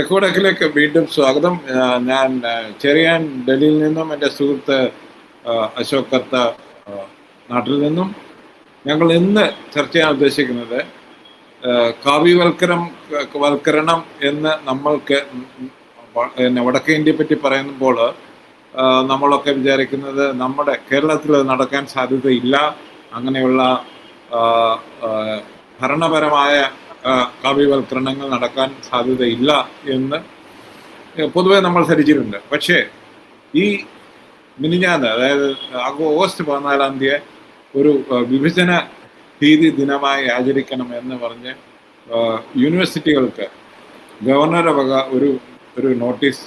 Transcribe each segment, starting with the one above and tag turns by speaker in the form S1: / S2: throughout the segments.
S1: തെക്കുവടക്കിലേക്ക് വീണ്ടും സ്വാഗതം. ഞാൻ ചെറിയാൻ ഡൽഹിയിൽ നിന്നും എന്റെ സുഹൃത്ത് അശോക് കത്ത നാട്ടിൽ നിന്നും. ഞങ്ങൾ ഇന്ന് ചർച്ച ചെയ്യാൻ ഉദ്ദേശിക്കുന്നത് കാവ്യവൽക്കരം വൽക്കരണം എന്ന് നമ്മൾക്ക് വടക്കേ ഇന്ത്യയെ പറ്റി പറയുമ്പോൾ നമ്മളൊക്കെ വിചാരിക്കുന്നത് നമ്മുടെ കേരളത്തിൽ നടക്കാൻ സാധ്യതയില്ല. അങ്ങനെയുള്ള ഭരണപരമായ കാവ്യവൽക്കരണങ്ങൾ നടക്കാൻ സാധ്യതയില്ല എന്ന് പൊതുവെ നമ്മൾ ധരിച്ചിട്ടുണ്ട് പക്ഷേ ഈ മിനിഞ്ഞാന്ന് അതായത് ഓഗസ്റ്റ് പതിനാലാം തീയതി ഒരു വിഭജന ഭീതി ദിനമായി ആചരിക്കണം എന്ന് പറഞ്ഞ് യൂണിവേഴ്സിറ്റികൾക്ക് ഗവർണറുടെ വക ഒരു ഒരു നോട്ടീസ്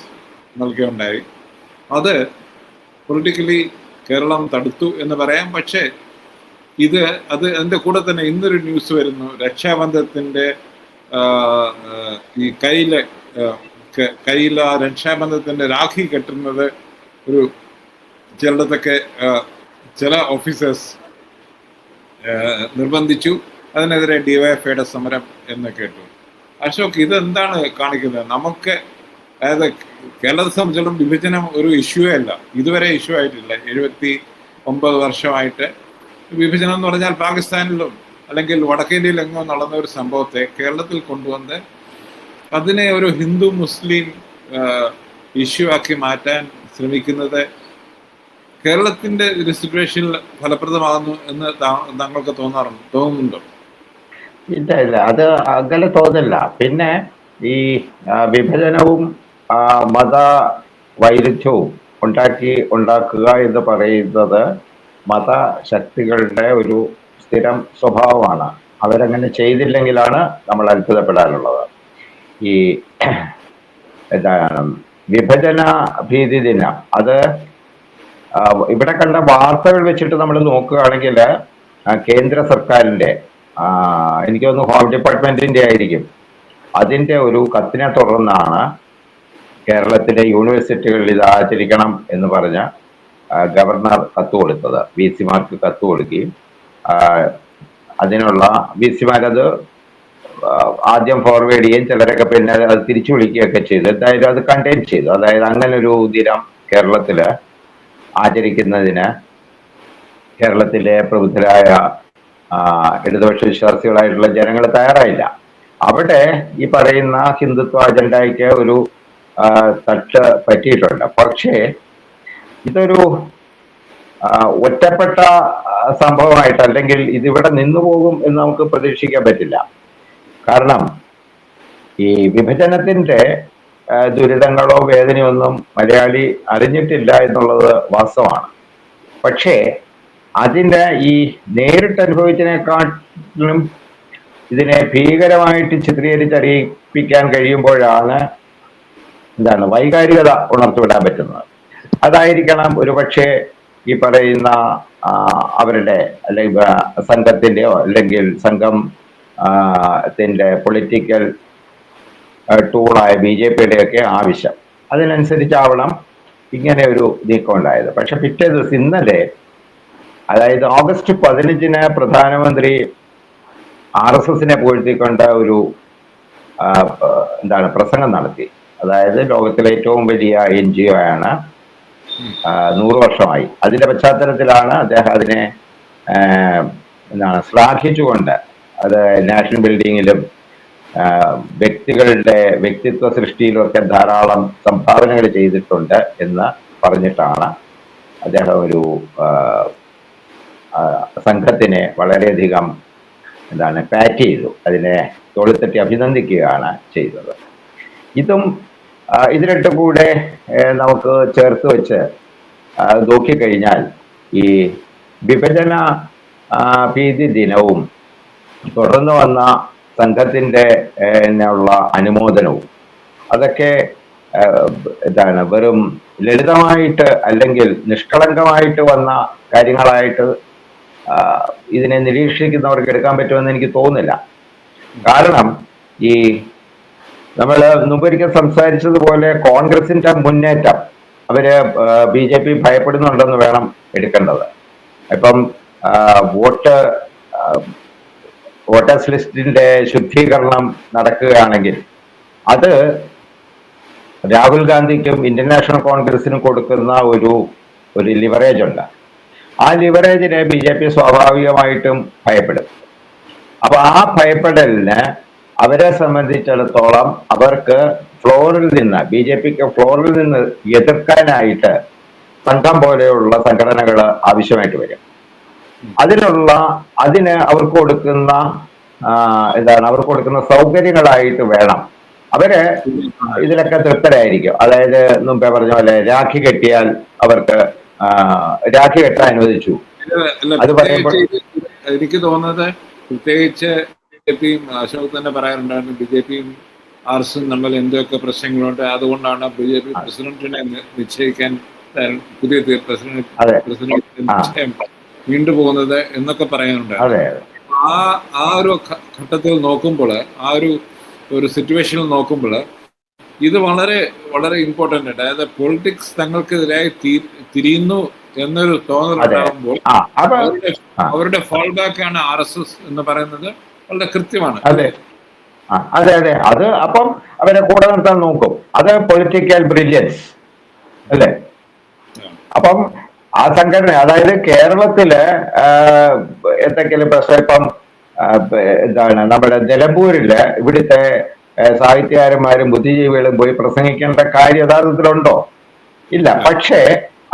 S1: നൽകുകയുണ്ടായി അത് പൊളിറ്റിക്കലി കേരളം തടുത്തു എന്ന് പറയാം. പക്ഷേ ഇത് അത് അതിന്റെ കൂടെ തന്നെ ഇന്നൊരു ന്യൂസ് വരുന്നു. രക്ഷാബന്ധത്തിന്റെ ഈ കയ്യിലെ കയ്യില രക്ഷാബന്ധത്തിന്റെ രാഖി കെട്ടുന്നത് ഒരു ചിലയിടത്തൊക്കെ ചില ഓഫീസേഴ്സ് നിർബന്ധിച്ചു. അതിനെതിരെ ഡിവൈഎഫ്ഐയുടെ സമരം എന്ന് കേട്ടു. അശോക് ഇതെന്താണ് കാണിക്കുന്നത്? നമുക്ക് അതായത് കേരളത്തെ സംബന്ധിച്ചിടത്തോളം വിഭജനം ഒരു ഇഷ്യൂ അല്ല. ഇതുവരെ ഇഷ്യൂ ആയിട്ടില്ല. എഴുപത്തി ഒമ്പത് വർഷമായിട്ട് വിഭജനം എന്ന് പറഞ്ഞാൽ പാകിസ്ഥാനിലും അല്ലെങ്കിൽ വടക്കേന്ത്യയിൽ എങ്ങോ നടന്ന ഒരു സംഭവത്തെ കേരളത്തിൽ കൊണ്ടുവന്ന് അതിനെ ഒരു ഹിന്ദു മുസ്ലിം ഇഷ്യൂ ആക്കി മാറ്റാൻ ശ്രമിക്കുന്നത് കേരളത്തിന്റെ ഒരു സിറ്റുവേഷനിൽ ഫലപ്രദമാകുന്നു എന്ന് താങ്കൾക്ക് തോന്നാറുണ്ട് തോന്നുന്നുണ്ടോ?
S2: ഇല്ല ഇല്ല അത് അങ്ങനെ തോന്നില്ല പിന്നെ ഈ വിഭജനവും മത വൈരുദ്ധ്യവും ഉണ്ടാക്കി ഉണ്ടാക്കുക എന്ന് പറയുന്നത് മതശക്തികളുടെ ഒരു സ്ഥിരം സ്വഭാവമാണ്. അവരങ്ങനെ ചെയ്തില്ലെങ്കിലാണ് നമ്മൾ അത്ഭുതപ്പെടാനുള്ളത്. ഈ വിഭജന ഭീതി ദിനം അത് ഇവിടെ കണ്ട വാർത്തകൾ വെച്ചിട്ട് നമ്മൾ നോക്കുകയാണെങ്കിൽ കേന്ദ്ര സർക്കാരിന്റെ എനിക്ക് തോന്നുന്നു ഹോം ഡിപ്പാർട്ട്മെന്റിന്റെ ആയിരിക്കും. അതിന്റെ ഒരു കത്തിനെ തുടർന്നാണ് കേരളത്തിലെ യൂണിവേഴ്സിറ്റികളിൽ ഇത് ആചരിക്കണം എന്ന് പറഞ്ഞ ഗവർണർ കത്ത് കൊടുത്തത് വി സിമാർക്ക് കത്ത് കൊടുക്കുകയും അതിനുള്ള വി സിമാരത് ആദ്യം ഫോർവേഡ് ചെയ്യുകയും ചിലരൊക്കെ പിന്നെ അത് തിരിച്ചു വിളിക്കുകയൊക്കെ ചെയ്തു. എന്തായാലും അത് കണ്ടെയ്ൻ ചെയ്തു. അതായത് അങ്ങനെ ഒരു ദിനം കേരളത്തിൽ ആചരിക്കുന്നതിന് കേരളത്തിലെ പ്രബുദ്ധരായ ഇടതുപക്ഷ വിശ്വാസികളായിട്ടുള്ള ജനങ്ങൾ തയ്യാറായില്ല. അവിടെ ഈ പറയുന്ന ഹിന്ദുത്വ അജണ്ടയ്ക്ക് ഒരു തട്ട് പറ്റിയിട്ടുണ്ട്. പക്ഷേ ഇതൊരു ഒറ്റപ്പെട്ട സംഭവമായിട്ട് അല്ലെങ്കിൽ ഇതിവിടെ നിന്നു പോകും എന്ന് നമുക്ക് പ്രതീക്ഷിക്കാൻ പറ്റില്ല. കാരണം ഈ വിഭജനത്തിന്റെ ദുരിതങ്ങളോ വേദനയോ ഒന്നും മലയാളി അറിഞ്ഞിട്ടില്ല എന്നുള്ളത് വാസ്തവമാണ്. പക്ഷേ അതിന്റെ ഈ നേരിട്ട് അനുഭവിച്ചതിനെക്കാട്ടിലും ഇതിനെ ഭീകരമായിട്ട് ചിത്രീകരിച്ചറിയിപ്പിക്കാൻ കഴിയുമ്പോഴാണ് എന്താണ് വൈകാരികത ഉണർത്തിവിടാൻ പറ്റുന്നത്. അതായിരിക്കണം ഒരുപക്ഷെ ഈ പറയുന്ന അവരുടെ അല്ലെങ്കിൽ സംഘത്തിന്റെയോ അല്ലെങ്കിൽ സംഘം ത്തിന്റെ പൊളിറ്റിക്കൽ ടൂളായ ബി ജെ പിയുടെ ഒക്കെ ആവശ്യം. അതിനനുസരിച്ചാവണം ഇങ്ങനെ ഒരു നീക്കം ഉണ്ടായത് പക്ഷെ പിറ്റേ ദിവസം ഇന്നലെ അതായത് ഓഗസ്റ്റ് പതിനഞ്ചിന് പ്രധാനമന്ത്രി ആർ എസ് എസിനെ പുകഴ്ത്തിക്കൊണ്ട് ഒരു എന്താണ് പ്രസംഗം നടത്തി. അതായത് ലോകത്തിലെ ഏറ്റവും വലിയ എൻ ജി ഒ ആണ് നൂറ് വർഷമായി. അതിന്റെ പശ്ചാത്തലത്തിലാണ് അദ്ദേഹം അതിനെ എന്താണ് ശ്ലാഘിച്ചുകൊണ്ട് അത് നാഷണൽ ബിൽഡിങ്ങിലും വ്യക്തികളുടെ വ്യക്തിത്വ സൃഷ്ടിയിലൊക്കെ ധാരാളം സംഭാവനകൾ ചെയ്തിട്ടുണ്ട് എന്ന് പറഞ്ഞിട്ടാണ് അദ്ദേഹം ഒരു സംഘത്തിനെ വളരെയധികം എന്താണ് പാറ്റ് ചെയ്തു. അതിനെ തോളിത്തട്ടി അഭിനന്ദിക്കുകയാണ് ചെയ്തത്. ഇതും ആ, ഇത് രണ്ടും കൂടെ നമുക്ക് ചേർത്ത് വെച്ച് നോക്കിക്കഴിഞ്ഞാൽ ഈ വിഭജന ഭീതി ദിനവും തുടർന്ന് വന്ന സംഘത്തിന്റെ ഉള്ള അനുമോദനവും അതൊക്കെ എന്താണ് വെറും ലളിതമായിട്ട് അല്ലെങ്കിൽ നിഷ്കളങ്കമായിട്ട് വന്ന കാര്യങ്ങളായിട്ട് ഇതിനെ നിരീക്ഷിക്കുന്നവർക്ക് എടുക്കാൻ പറ്റുമെന്ന് എനിക്ക് തോന്നുന്നില്ല. കാരണം ഈ നമ്മൾ മുമ്പൊരിക്കൽ സംസാരിച്ചതുപോലെ കോൺഗ്രസിന്റെ മുന്നേറ്റം അവർ ബി ജെ പി ഭയപ്പെടുന്നുണ്ടെന്ന് വേണം എടുക്കേണ്ടത്. ഇപ്പം വോട്ട് വോട്ടേഴ്സ് ലിസ്റ്റിന്റെ ശുദ്ധീകരണം നടക്കുകയാണെങ്കിൽ അത് രാഹുൽ ഗാന്ധിക്കും ഇന്ത്യൻ നാഷണൽ കോൺഗ്രസിനും കൊടുക്കുന്ന ഒരു ഒരു ലിവറേജ് ഉണ്ട്. ആ ലിവറേജിനെ ബി ജെ പി സ്വാഭാവികമായിട്ടും ഭയപ്പെടും. അപ്പൊ ആ ഭയപ്പെടലിന് അവരെ സംബന്ധിച്ചിടത്തോളം അവർക്ക് ഫ്ലോറിൽ നിന്ന് ബി ജെ പിക്ക് ഫ്ലോറിൽ നിന്ന് എതിർക്കാനായിട്ട് സംഘം പോലെയുള്ള സംഘടനകൾ ആവശ്യമായിട്ട് വരും. അതിനുള്ള അതിന് അവർക്ക് കൊടുക്കുന്ന എന്താണ് അവർക്ക് കൊടുക്കുന്ന സൗകര്യങ്ങളായിട്ട് വേണം. അവർ ഇതിലൊക്കെ തൃപ്തരായിരിക്കും. അതായത് മുമ്പേ പറഞ്ഞ പോലെ രാഖി കെട്ടിയാൽ അവർക്ക് രാഖി കെട്ടാൻ അനുവദിച്ചു. അത് പറയുമ്പോൾ-
S1: എനിക്ക് തോന്നുന്നത് പ്രത്യേകിച്ച് ജെ പിയും അശോക് തന്നെ പറയാറുണ്ടായിരുന്നു ബി ജെ പിയും ആർ എസും തമ്മിൽ എന്തൊക്കെ പ്രശ്നങ്ങളുണ്ട് അതുകൊണ്ടാണ് ബി ജെ പി പ്രസിഡന്റിനെ നിശ്ചയിക്കാൻ പുതിയ പ്രസിഡന്റ് പ്രസിഡന്റ്
S2: ആ.
S1: നിശ്ചയം നീണ്ടുപോകുന്നത് എന്നൊക്കെ പറയാനുണ്ട് ആ ആ ഒരു ഘട്ടത്തിൽ നോക്കുമ്പോൾ ആ ഒരു ഒരു സിറ്റുവേഷനിൽ നോക്കുമ്പോൾ ഇത് വളരെ വളരെ ഇമ്പോർട്ടന്റ് ആണ് അതായത് പൊളിറ്റിക്സ് തങ്ങൾക്കെതിരായി തിരിയുന്നു എന്നൊരു തോന്നൽ. ഉണ്ടാകുമ്പോൾ അവരുടെ. അവരുടെ ഫോൾ ബാക്ക് ആണ് ആർ എസ് എസ് എന്ന് പറയുന്നത് വളരെ കൃത്യമാണ്.
S2: അതെ. അതെ അതെ. അത് അപ്പം അവരെ കൂടെ നിർത്താൻ നോക്കും. അത് പൊളിറ്റിക്കൽ ബ്രില്യൻസ് അല്ലേ? അപ്പം ആ സംഘടന അതായത് കേരളത്തിൽ എന്തെങ്കിലും പ്രശ്നം ഇപ്പം എന്താണ് നമ്മുടെ നിലമ്പൂരിൽ ഇവിടുത്തെ സാഹിത്യകാരന്മാരും ബുദ്ധിജീവികളും പോയി പ്രസംഗിക്കേണ്ട കാര്യം യഥാർത്ഥത്തിലുണ്ടോ? ഇല്ല. പക്ഷേ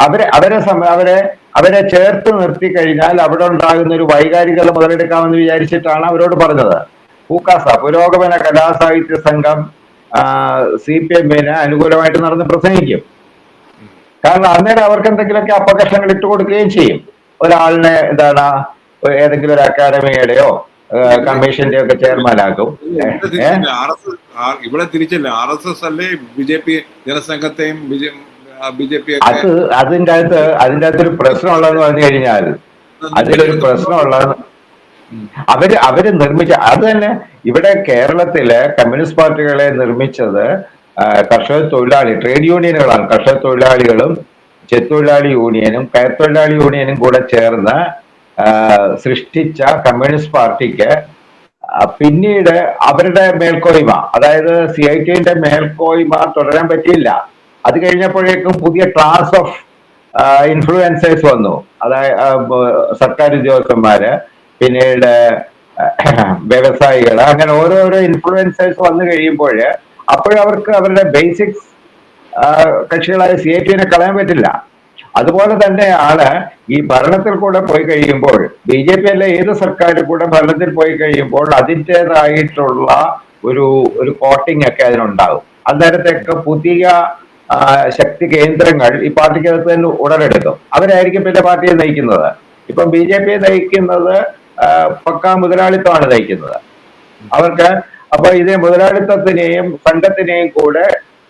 S2: അവരെ അവരെ അവരെ അവരെ ചേർത്ത് നിർത്തി കഴിഞ്ഞാൽ അവിടെ ഉണ്ടാകുന്ന ഒരു വൈകാരികത മുതലെടുക്കാമെന്ന് വിചാരിച്ചിട്ടാണ് അവരോട് പറഞ്ഞത്. പൂക്കാസ പുരോഗമന കലാസാഹിത്യ സംഘം സി പി എമ്മിന് അനുകൂലമായിട്ട് നടന്ന് പ്രസംഗിക്കും. കാരണം അന്നേരം അവർക്ക് എന്തെങ്കിലുമൊക്കെ അപകർഷങ്ങൾ ഇട്ട് കൊടുക്കുകയും ചെയ്യും. ഒരാളിനെ എന്താണ് ഏതെങ്കിലും ഒരു അക്കാദമിയുടെയോ കമ്മീഷന്റെ ഒക്കെ ചെയർമാനാക്കും.
S1: ഇവിടെ തിരിച്ചില്ല. ആർ എസ് എസ് അല്ലേ ബി ജെ പി ജനസംഘത്തെയും ബി ജെ പി
S2: അത് അതിന്റെ അകത്ത് അതിന്റെ അകത്തൊരു പ്രശ്നമുള്ളതെന്ന് പറഞ്ഞു കഴിഞ്ഞാൽ അതിലൊരു പ്രശ്നമുള്ളത് അവർ അവർ നിർമ്മിച്ച അത് തന്നെ ഇവിടെ കേരളത്തിലെ കമ്മ്യൂണിസ്റ്റ് പാർട്ടികളെ നിർമ്മിച്ചത് കർഷക തൊഴിലാളി ട്രേഡ് യൂണിയനുകളാണ്. കർഷക തൊഴിലാളികളും ചെത്തൊഴിലാളി യൂണിയനും കയർ തൊഴിലാളി യൂണിയനും കൂടെ ചേർന്ന് സൃഷ്ടിച്ച കമ്മ്യൂണിസ്റ്റ് പാർട്ടിക്ക് പിന്നീട് അവരുടെ മേൽക്കോയ്മ അതായത് സി ഐ ടിന്റെ മേൽക്കോയ്മ തുടരാൻ പറ്റിയില്ല. അത് കഴിഞ്ഞപ്പോഴേക്കും പുതിയ ക്ലാസ് ഓഫ് ഇൻഫ്ലുവൻസേഴ്സ് വന്നു. അതായത് സർക്കാർ ഉദ്യോഗസ്ഥന്മാര് പിന്നീട് വ്യവസായികൾ അങ്ങനെ ഓരോരോ ഇൻഫ്ലുവൻസേഴ്സ് വന്നു കഴിയുമ്പോൾ അപ്പോഴവർക്ക് അവരുടെ ബേസിക്സ് കക്ഷികളായ സി ഐ ടിനെ കളയാൻ പറ്റില്ല. അതുപോലെ തന്നെയാണ് ഈ ഭരണത്തിൽ കൂടെ പോയി കഴിയുമ്പോൾ ബി ജെ പി അല്ലെ ഏത് സർക്കാർ കൂടെ ഭരണത്തിൽ പോയി കഴിയുമ്പോൾ അതിന്റെതായിട്ടുള്ള ഒരു ഒരു കോട്ടിംഗ് ഒക്കെ അതിനുണ്ടാകും അന്നേരത്തേക്ക് പുതിയ ശക്തി കേന്ദ്രങ്ങൾ ഈ പാർട്ടിക്കകത്ത് തന്നെ ഉടലെടുക്കും. അവരായിരിക്കും പിന്നെ പാർട്ടിയെ നയിക്കുന്നത്. ഇപ്പം ബി ജെ പി നയിക്കുന്നത് പക്ക മുതലാളിത്തമാണ് നയിക്കുന്നത്. അവർക്ക് അപ്പൊ ഇതേ മുതലാളിത്തത്തിനെയും സംഘത്തിനെയും കൂടെ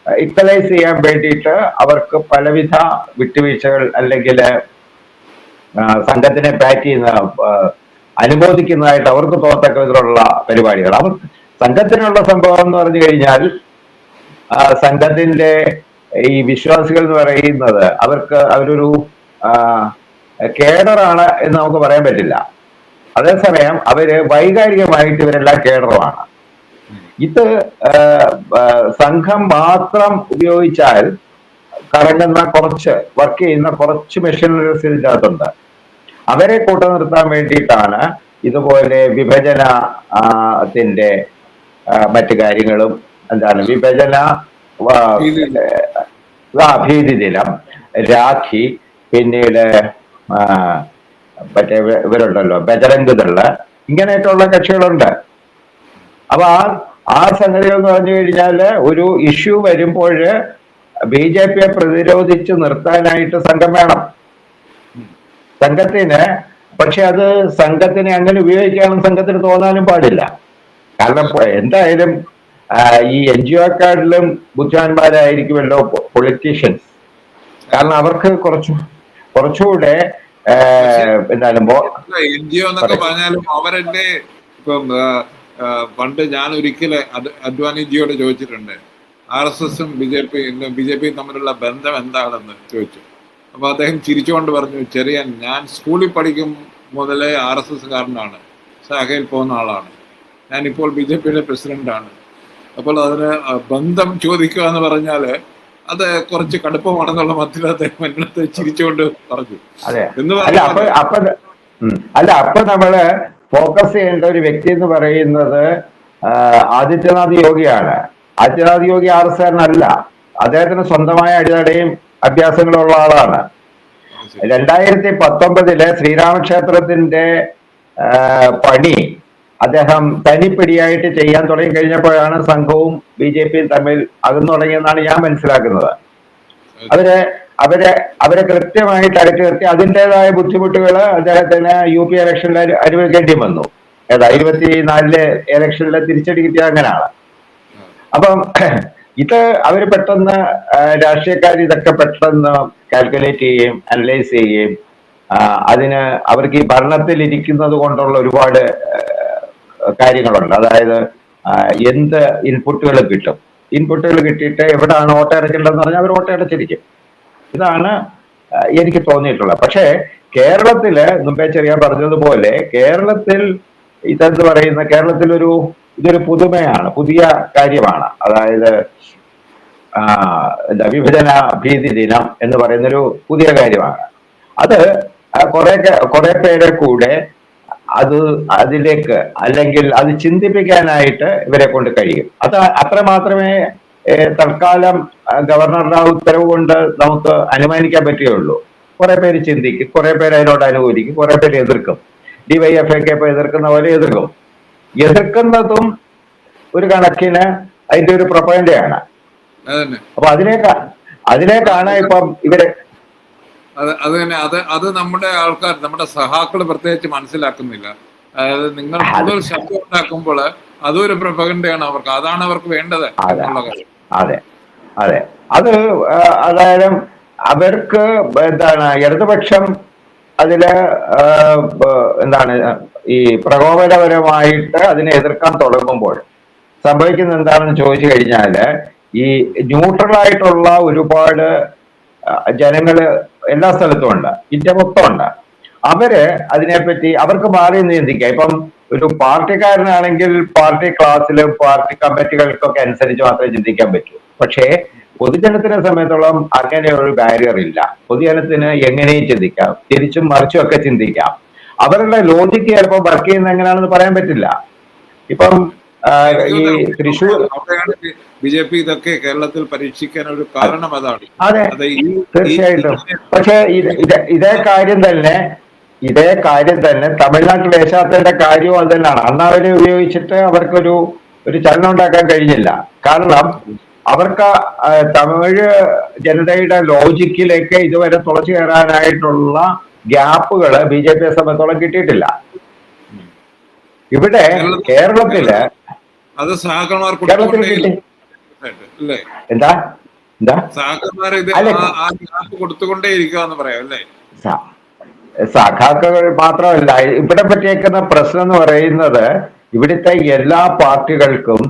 S2: ഇക്വലൈസ് ചെയ്യാൻ വേണ്ടിയിട്ട് അവർക്ക് പലവിധ വിട്ടുവീഴ്ചകൾ അല്ലെങ്കിൽ സംഘത്തിനെ പാറ്റ് ചെയ്യുന്ന അനുമോദിക്കുന്നതായിട്ട് അവർക്ക് തോന്നത്തക്ക വിധത്തിലുള്ള പരിപാടികൾ. അവർ സംഘത്തിനുള്ള സംഭവം എന്ന് പറഞ്ഞു കഴിഞ്ഞാൽ സംഘത്തിന്റെ ഈ വിശ്വാസികൾ എന്ന് പറയുന്നത് അവർക്ക് അവരൊരു കേഡറാണ് എന്ന് നമുക്ക് പറയാൻ പറ്റില്ല. അതേസമയം അവർ വൈകാരികമായിട്ട് ഇവരെല്ലാം കേഡറുമാണ്. ഇത് സംഘം മാത്രം ഉപയോഗിച്ചാൽ കറങ്ങുന്ന കുറച്ച് വർക്ക് ചെയ്യുന്ന കുറച്ച് മെഷീനറീസ് ഇതിനകത്തുണ്ട്. അവരെ കൂട്ട നിർത്താൻ വേണ്ടിയിട്ടാണ് ഇതുപോലെ വിഭജന ആ, ത്തിന്റെ മറ്റു കാര്യങ്ങളും എന്താണ് വിഭജന ആ,
S1: ഭീതി.
S2: ആ ഭീതി ദിനം. രാഖി പിന്നീട് മറ്റേ ഇവ- ഇവരുണ്ടല്ലോ ബജരംഗ് ദൾ ഇങ്ങനെയൊക്കെയുള്ള കക്ഷികളുണ്ട്. അപ്പൊ ആ ആ സംഗതി എന്ന് പറഞ്ഞു കഴിഞ്ഞാൽ ഒരു ഇഷ്യൂ വരുമ്പോൾ ബി ജെ പിയെ പ്രതിരോധിച്ച് നിർത്താനായിട്ട് സംഘം വേണം. സംഘത്തിന് പക്ഷെ അത് സംഘത്തിനെ അങ്ങനെ ഉപയോഗിക്കാനും സംഘത്തിന് തോന്നാനും പാടില്ല. കാരണം എന്തായാലും ഈ എൻ ജി ഒക്കാരിലും ബുദ്ധിമാന്മാരായിരിക്കുമല്ലോ പൊളിറ്റീഷ്യൻസ് കാരണം അവർക്ക് കുറച്ചു കുറച്ചുകൂടെ എന്താണ്
S1: എൻ ജി ഒ എന്നൊക്കെ. പറഞ്ഞാലും അവരെന്റെ ഇപ്പം പണ്ട് ഞാൻ ഒരിക്കൽ അദ്- അദ്വാനിജിയോട് ചോദിച്ചിട്ടുണ്ട്. ആർ എസ് എസും B J P B J പിയും തമ്മിലുള്ള ബന്ധം എന്താണെന്ന് ചോദിച്ചു. അപ്പൊ അദ്ദേഹം ചിരിച്ചുകൊണ്ട് പറഞ്ഞു ചെറിയ ഞാൻ സ്കൂളിൽ പഠിക്കും മുതലേ ആർ എസ് എസ് കാരനാണ് ശാഖയിൽ പോകുന്ന ആളാണ്. ഞാനിപ്പോൾ ബി ജെ പിയുടെ പ്രസിഡന്റാണ്. അപ്പോൾ അതിന് ബന്ധം ചോദിക്കുക എന്ന് പറഞ്ഞാൽ അത് കുറച്ച് കടുപ്പമാണെന്നുള്ള മധ്യത്തിൽ അദ്ദേഹം എന്നിടത്ത് ചിരിച്ചുകൊണ്ട് പറഞ്ഞു. എന്ന് പറഞ്ഞാൽ
S2: അല്ല അപ്പൊ നമ്മൾ ഫോക്കസ് ചെയ്യേണ്ട ഒരു വ്യക്തി എന്ന് പറയുന്നത് ആദിത്യനാഥ് യോഗിയാണ്. ആദിത്യനാഥ് യോഗി ആർ എസ് അല്ല അദ്ദേഹത്തിന് സ്വന്തമായ അടിതടയും അഭ്യാസങ്ങളും ഉള്ള ആളാണ് രണ്ടായിരത്തി പത്തൊമ്പതിലെ ശ്രീരാമക്ഷേത്രത്തിന്റെ പണി അദ്ദേഹം തനിപ്പിടിയായിട്ട് ചെയ്യാൻ തുടങ്ങി കഴിഞ്ഞപ്പോഴാണ് സംഘവും ബി ജെ പിയും തമ്മിൽ അകന്നു തുടങ്ങിയെന്നാണ് ഞാൻ മനസ്സിലാക്കുന്നത്. അവരെ അവരെ അവരെ കൃത്യമായിട്ട് അകറ്റി നിർത്തി അതിന്റെതായ ബുദ്ധിമുട്ടുകൾ അദ്ദേഹത്തിന് യു പി ഇലക്ഷനിൽ അനു- അനുഭവിക്കേണ്ടി വന്നു. ഏതാ ഇരുപത്തിനാലിലെ ഇലക്ഷനിൽ തിരിച്ചടി കിട്ടിയ അങ്ങനെയാണ്. അപ്പം ഇത് അവർ പെട്ടെന്ന് രാഷ്ട്രീയക്കാർ ഇതൊക്കെ പെട്ടെന്ന് കാൽക്കുലേറ്റ് ചെയ്യുകയും അനലൈസ് ചെയ്യുകയും അതിന് അവർക്ക് ഈ ഭരണത്തിൽ ഇരിക്കുന്നത് കൊണ്ടുള്ള ഒരുപാട് കാര്യങ്ങളുണ്ട്. അതായത് എന്ത് ഇൻപുട്ടുകൾ കിട്ടും? ഇൻപുട്ടുകൾ കിട്ടിയിട്ട് എവിടെയാണ് ഓട്ട അടയ്ക്കേണ്ടതെന്ന് പറഞ്ഞാൽ അവർ ഓട്ട അടച്ചിരിക്കും. ഇതാണ് എനിക്ക് തോന്നിയിട്ടുള്ളത്. പക്ഷേ കേരളത്തിൽ മുമ്പേ ചെറിയ പറഞ്ഞതുപോലെ കേരളത്തിൽ ഇതെന്ന് പറയുന്ന? കേരളത്തിൽ ഒരു ഇതൊരു പുതുമയാണ് പുതിയ കാര്യമാണ്. അതായത് എന്താ വിഭജന ഭീതി ദിനം എന്ന് പറയുന്നൊരു പുതിയ കാര്യമാണ്. അത് കുറെ കുറെ പേരെ കൂടെ അത് അതിലേക്ക് അല്ലെങ്കിൽ അത് ചിന്തിപ്പിക്കാനായിട്ട് ഇവരെ കൊണ്ട് കഴിയും. അത് അത്ര മാത്രമേ തൽക്കാലം ഗവർണറുടെ ഉത്തരവ് കൊണ്ട് നമുക്ക് അനുമാനിക്കാൻ പറ്റുകയുള്ളൂ. കുറെ പേര് ചിന്തിക്കും കുറെ പേര് അതിനോട് അനുകൂലിക്കും കുറെ പേര് എതിർക്കും. ഡിവൈഎഫ്ഐക്ക് ഇപ്പൊ എതിർക്കുന്ന പോലെ എതിർക്കും. എതിർക്കുന്നതും ഒരു കണക്കിന് അതിന്റെ ഒരു പ്രൊപ്പഗൻഡയാണ്.
S1: അതന്നെ
S2: അപ്പൊ അതിനേക്കാ അതിനേക്കാണ് ഇപ്പം ഇവർ
S1: അത് അത് തന്നെ അത് അത് നമ്മുടെ ആൾക്കാർ നമ്മുടെ സഹാക്കൾ പ്രത്യേകിച്ച് മനസ്സിലാക്കുന്നില്ല. അതായത് നിങ്ങൾ കൂടുതൽ ശബ്ദം ഉണ്ടാക്കുമ്പോൾ അതൊരു പ്രപകണ്ടയാണ് അവർക്ക്. അതാണ് അവർക്ക് വേണ്ടത്
S2: അതെ. അതെ. അതെ. അതായത് അവർക്ക് എന്താണ് ഇടതുപക്ഷം അതിൽ എന്താണ് ഈ പ്രകോപനപരമായിട്ട് അതിനെ എതിർക്കാൻ തുടങ്ങുമ്പോൾ സംഭവിക്കുന്നത് എന്താണെന്ന് ചോദിച്ചു കഴിഞ്ഞാൽ ഈ ന്യൂട്രൽ ആയിട്ടുള്ള ഒരുപാട് ജനങ്ങൾ എല്ലാ സ്ഥലത്തും ഉണ്ട്. ഇന്ത്യ മൊത്തം ഉണ്ട്. അവർ അതിനെപ്പറ്റി അവർക്ക് മാറി നിയന്ത്രിക്കാം ഇപ്പം ഒരു പാർട്ടിക്കാരനാണെങ്കിൽ പാർട്ടി ക്ലാസ്സിലും പാർട്ടി കമ്മിറ്റികൾക്കൊക്കെ അനുസരിച്ച് മാത്രമേ ചിന്തിക്കാൻ പറ്റൂ. പക്ഷേ പൊതുജനത്തിനെ സംബന്ധിച്ചോളം അങ്ങനെ ഒരു ബാരിയർ ഇല്ല. പൊതുജനത്തിന് എങ്ങനെയും ചിന്തിക്കാം. തിരിച്ചും മറിച്ചും ഒക്കെ ചിന്തിക്കാം. അവരുടെ ലോജിക്ക് ചിലപ്പോൾ വർക്ക് ചെയ്യുന്ന എങ്ങനെയാണെന്ന് പറയാൻ പറ്റില്ല. ഇപ്പം ഈ തൃശ്ശൂർ
S1: ബി ജെ പി ഇതൊക്കെ കേരളത്തിൽ പരീക്ഷിക്കാൻ ഒരു കാരണം അതാണ്.
S2: അതെ തീർച്ചയായിട്ടും. പക്ഷെ ഇത് കാര്യം തന്നെ ഇതേ കാര്യം തന്നെ തമിഴ്നാട്ടിൽ ദേശാത്തിന്റെ കാര്യവും അത് തന്നെയാണ്. അന്ന് അവരെ ഉപയോഗിച്ചിട്ട് അവർക്കൊരു ഒരു ചലനം ഉണ്ടാക്കാൻ കഴിഞ്ഞില്ല. കാരണം അവർക്ക് തമിഴ് ജനതയുടെ ലോജിക്കിലേക്ക് ഇതുവരെ തുളച്ചു കയറാനായിട്ടുള്ള ഗ്യാപ്പുകൾ ബി ജെ പിയെ സംബന്ധിച്ചോളം കിട്ടിയിട്ടില്ല. ഇവിടെ
S1: കേരളത്തിൽ
S2: കേരളത്തിൽ കിട്ടി. എന്താ? എന്താ?
S1: കൊടുത്തുകൊണ്ടേ പറയാം അല്ലേ?
S2: സഖാക്കൾ മാത്രമല്ല ഇവിടെ പറ്റിയേക്കുന്ന പ്രശ്നം എന്ന് പറയുന്നത് ഇവിടുത്തെ എല്ലാ പാർട്ടികൾക്കും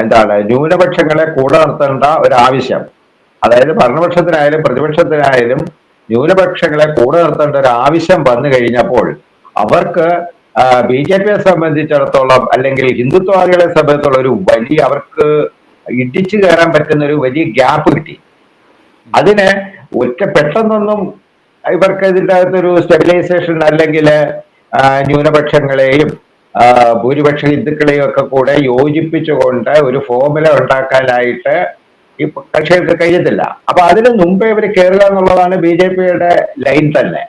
S2: എന്താണ് ന്യൂനപക്ഷങ്ങളെ കൂടെ നിർത്തേണ്ട ഒരു ആവശ്യം അതായത് ഭരണപക്ഷത്തിനായാലും പ്രതിപക്ഷത്തിനായാലും ന്യൂനപക്ഷങ്ങളെ കൂടെ നിർത്തേണ്ട ഒരു ആവശ്യം വന്നു കഴിഞ്ഞപ്പോൾ അവർക്ക് ബി ജെ പിയെ സംബന്ധിച്ചിടത്തോളം അല്ലെങ്കിൽ ഹിന്ദുത്വവാദികളെ സംബന്ധിച്ചുള്ള ഒരു വലിയ അവർക്ക് ഇടിച്ചു കയറാൻ പറ്റുന്ന ഒരു വലിയ ഗ്യാപ്പ് കിട്ടി. അതിന് ഒറ്റ പെട്ടെന്നൊന്നും ഇവർക്ക് ഇതിന്റെ അകത്തൊരു സ്റ്റെബിലൈസേഷൻ അല്ലെങ്കിൽ ന്യൂനപക്ഷങ്ങളെയും ഭൂരിപക്ഷ ഹിന്ദുക്കളെയും ഒക്കെ കൂടെ യോജിപ്പിച്ചുകൊണ്ട് ഒരു ഫോർമുല ഉണ്ടാക്കാനായിട്ട് ഈ കക്ഷികൾക്ക് കഴിയത്തില്ല അപ്പൊ അതിന് മുമ്പേ ഇവർ കയറുക എന്നുള്ളതാണ് ബി ജെ പിയുടെ ലൈൻ തന്നെ.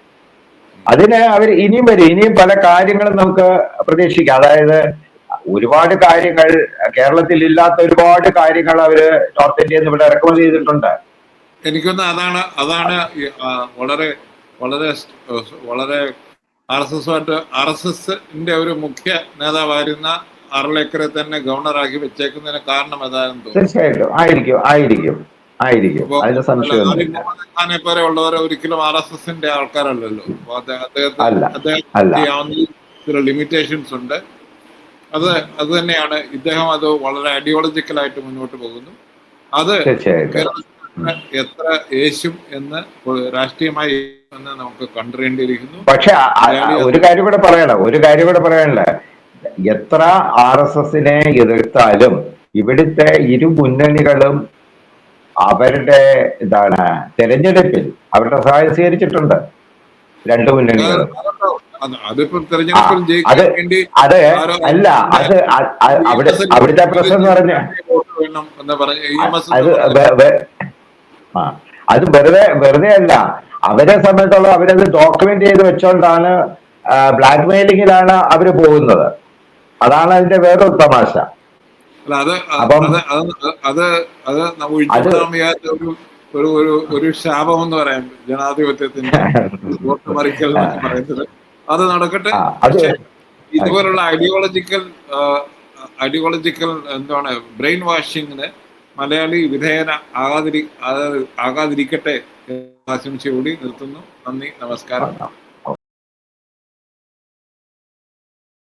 S2: അതിന് അവർ ഇനിയും വരും. ഇനിയും പല കാര്യങ്ങളും നമുക്ക് പ്രതീക്ഷിക്കാം. അതായത് ഒരുപാട് കാര്യങ്ങൾ കേരളത്തിൽ ഇല്ലാത്ത ഒരുപാട് കാര്യങ്ങൾ അവർ നോർത്ത് ഇന്ത്യയിൽ നിന്ന് ഇവിടെ റെക്കമെൻഡ് ചെയ്തിട്ടുണ്ട്.
S1: എനിക്കൊന്ന് അതാണ് അതാണ് വളരെ വളരെ വളരെ ആർ എസ് എസുമായിട്ട് ആർ എസ് എസിന്റെ ഒരു മുഖ്യ നേതാവായിരുന്ന അറലേക്കറെ തന്നെ ഗവർണറാക്കി വെച്ചേക്കുന്നതിന് കാരണം തോന്നുന്നു?
S2: തീർച്ചയായിട്ടും. ആയിരിക്കും ആയിരിക്കും ആയിരിക്കും.
S1: ഖാനെ പോലെ ഉള്ളവരെ ഒരിക്കലും ആർ എസ് എസിന്റെ ആൾക്കാരല്ലല്ലോ അദ്ദേഹത്തിന് ലിമിറ്റേഷൻസ് ഉണ്ട്. അത് അത് തന്നെയാണ് ഇദ്ദേഹം അത് വളരെ ഐഡിയോളജിക്കലായിട്ട് മുന്നോട്ട് പോകുന്നു. അത് എത്ര യേശും എന്ന് രാഷ്ട്രീയമായി എന്ന് നമുക്ക് കണ്ടറിയേണ്ടിയിരിക്കുന്നു.
S2: പക്ഷെ ഒരു കാര്യം കൂടെ പറയണം ഒരു കാര്യം കൂടെ പറയണല്ലേ. എത്ര ആർ എസ് എസിനെ എതിർത്താലും ഇവിടുത്തെ ഇരു മുന്നണികളും അവരുടെ എന്താണ് തെരഞ്ഞെടുപ്പിൽ അവരുടെ സഹായം സ്വീകരിച്ചിട്ടുണ്ട്. രണ്ട് മുന്നണികളും.
S1: അത്
S2: അല്ല അത് അവിടെ അവിടുത്തെ പ്രശ്നം എന്ന് പറഞ്ഞ
S1: എന്ന്
S2: അത് വെറുതെ വെറുതെ അല്ല. അവരെ സംബന്ധിച്ചോളം അവരത് ഡോക്യുമെന്റ് ചെയ്ത് വെച്ചോണ്ടാണ് ബ്ലാക്ക് മെയിലിങ്ങിലാണ് അവർ പോകുന്നത്. അതാണ് അതിന്റെ വേറെ തമാശ.
S1: അല്ല അത്
S2: അപ്പം-
S1: അത് അത് ഒരു ഒരു ഒരു ഒരു ശാപം എന്ന് പറയാം ജനാധിപത്യത്തിന്റെ മറിക്കൽ എന്നൊക്കെ പറയുന്നത്. അത് നടക്കട്ടെ. ഇതുപോലുള്ള ഐഡിയോളജിക്കൽ ഐഡിയോളജിക്കൽ എന്താണ് ബ്രെയിൻ വാഷിങ്ങിന് മലയാളി വിധേയന ആകാതിരി ആകാതിരിക്കട്ടെ ആശംസയോടെ നിർത്തുന്നു. നന്ദി നമസ്കാരം.